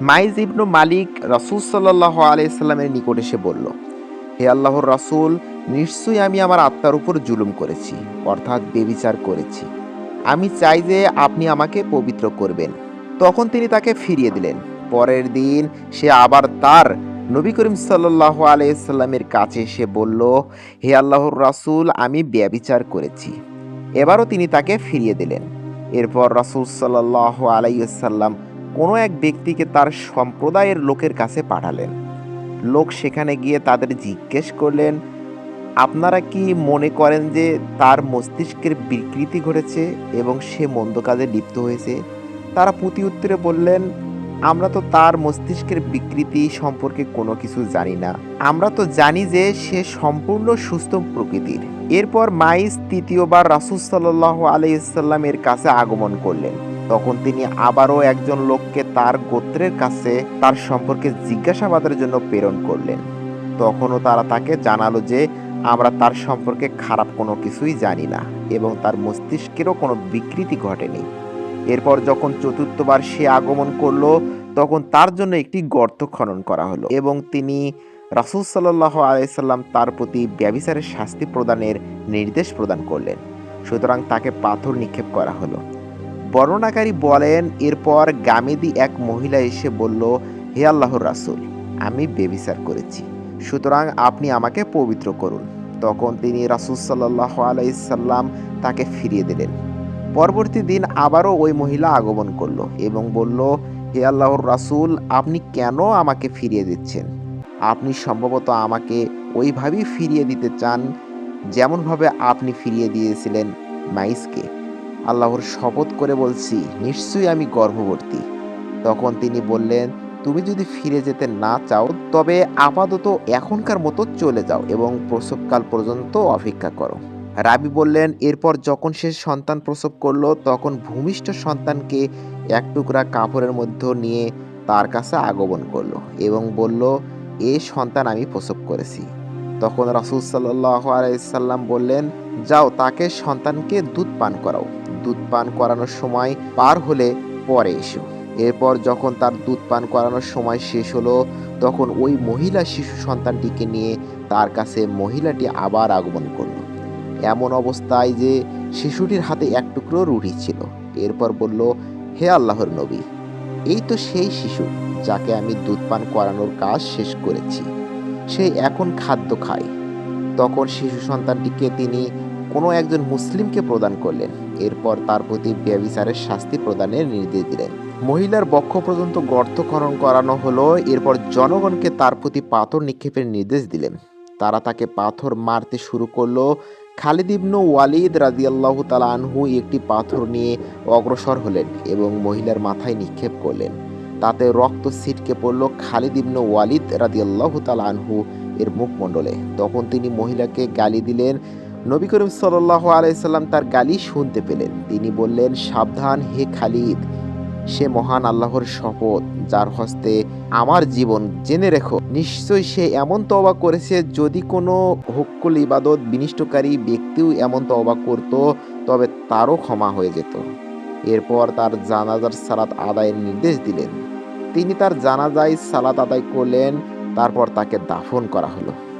মাইজ ইবনু মালিক রাসুল সাল্লাহ আলাইসাল্লামের নিকট এসে বলল, হে আল্লাহর রাসূল, নিশ্চয়ই আমি আমার আত্মার উপর জুলুম করেছি, অর্থাৎ বেবিচার করেছি। আমি চাই যে আপনি আমাকে পবিত্র করবেন। তখন তিনি তাকে ফিরিয়ে দিলেন। পরের দিন সে আবার তার নবী করিম সাল্লাহ আলাইসাল্লামের কাছে এসে বলল, হে আল্লাহর রাসূল, আমি ব্যবিচার করেছি। এবারও তিনি তাকে ফিরিয়ে দিলেন। এরপর রাসূল সাল্লাহ আলাইসাল্লাম কোনো এক ব্যক্তিকে তার সম্প্রদায়ের লোকের কাছে পাঠালেন। লোক সেখানে গিয়ে তাদের জিজ্ঞেস করলেন, আপনারা কি মনে করেন যে তার মস্তিষ্কের বিকৃতি ঘটেছে এবং সে মন্দ কাজে লিপ্ত হয়েছে? তারা প্রতি উত্তরে বললেন, আমরা তো তার মস্তিষ্কের বিকৃতি সম্পর্কে কোনো কিছু জানি না। আমরা তো জানি যে সে সম্পূর্ণ সুস্থ প্রকৃতির। এরপর মাইস তৃতীয়বার রাসুল সাল্লাহ আলাইসাল্লামের কাছে আগমন করলেন। তখন তিনি আবারও একজন লোককে তার গোত্রের কাছে তার সম্পর্কে জিজ্ঞাসাবাদের জন্য প্রেরণ করলেন। তখনও তারা তাকে জানালো যে, আমরা তার সম্পর্কে খারাপ কোনো কিছুই জানি না এবং তার মস্তিষ্কেরও কোনো বিকৃতি ঘটেনি। এরপর যখন চতুর্থবার সে আগমন করল, তখন তার জন্য একটি গর্ত খনন করা হলো এবং তিনি রাসুল সাল্লাহ আলাইসাল্লাম তার প্রতি ব্যবিচারের শাস্তি প্রদানের নির্দেশ প্রদান করলেন। সুতরাং তাকে পাথর নিক্ষেপ করা হলো। বর্ণনাকারী বলেন, এরপর গামেদি এক মহিলা এসে বলল, হে আল্লাহর রাসূল, আমি বেবিচার করেছি, সুতরাং আপনি আমাকে পবিত্র করুন। তখন তিনি রাসূল সাল্লাহ আলাইসাল্লাম তাকে ফিরিয়ে দিলেন। পরবর্তী দিন আবারও ওই মহিলা আগমন করল এবং বলল, হে আল্লাহর রাসূল, আপনি কেন আমাকে ফিরিয়ে দিচ্ছেন? আপনি সম্ভবত আমাকে ওইভাবেই ফিরিয়ে দিতে চান যেমনভাবে আপনি ফিরিয়ে দিয়েছিলেন মাইসকে। আল্লাহর শপথ করে বলছি, নিশ্চয়ই আমি গর্ভবতী। তখন তিনি বললেন, তুমি যদি ফিরে যেতে না চাও, তবে আপাতত এখনকার মতো চলে যাও এবং প্রসবকাল পর্যন্ত অপেক্ষা করো। রাবি বললেন, এরপর যখন সে সন্তান প্রসব করল, তখন ভূমিষ্ঠ সন্তানকে এক টুকরা কাপড়ের মধ্যে নিয়ে তার কাছে আগমন করল এবং বলল, এ সন্তান আমি প্রসব করেছি। তখন রাসুল সাল্লাহ আলাইসাল্লাম বললেন, যাও, তাকে সন্তানকে দুধ পান করাও। দুধ পান করানোর সময় পার হলে পরে এসো। এরপর যখন তার দুধ পান করানোর সময় শেষ হলো, তখন ওই মহিলা শিশু সন্তানটিকে নিয়ে তার কাছে মহিলাটি আবার আগমন করল। এমন অবস্থায় যে শিশুটির হাতে এক টুকরো রুটি ছিল। এরপর বলল, হে আল্লাহর নবী, এই তো সেই শিশু যাকে আমি দুধ পান করানোর কাজ শেষ করেছি। সে এখন খাদ্য খায়। তখন শিশু সন্তানটিকে তিনি কোনো একজন মুসলিমকে প্রদান করলেন। এরপর তার প্রতি ব্যবিচারের শাস্তি প্রদানের নির্দেশ দিলেন। মহিলার বক্ষ পর্যন্ত গর্ত খনন করানো হলো। এরপর জনগণকে তার প্রতি পাথর নিক্ষেপের নির্দেশ দিলেন। তারা তাকে পাথর মারতে শুরু করল। খালিদ ইবনু ওয়ালিদ রাজিয়াল্লাহু তালা আনহু একটি পাথর নিয়ে অগ্রসর হলেন এবং মহিলার মাথায় নিক্ষেপ করলেন। তাতে রক্ত ছিটকে পড়ল খালিদ ইবনু ওয়ালিদ রাদিয়াল্লাহু তাআলা আনহু এর মুখমণ্ডলে। তখন তিনি মহিলাকে গালি দিলেন। নবী করিম সাল্লাহ আলাইসাল্লাম তার গালি শুনতে পেলেন। তিনি বললেন, সাবধান হে খালিদ, সে মহান আল্লাহর শপথ, যার হস্তে আমার জীবন জেনে রেখো। নিশ্চয়ই সে এমন তওবা করেছে, যদি কোনো হুক্কুল ইবাদত বিনিষ্টকারী ব্যক্তিও এমন তওবা করত, তবে তারও ক্ষমা হয়ে যেত। এরপর তার জানাজার সালাত আদায়ের নির্দেশ দিলেন। তিনি তার জানাজায় সালাত আদায় করলেন, তারপর তাকে দাফন করা হলো।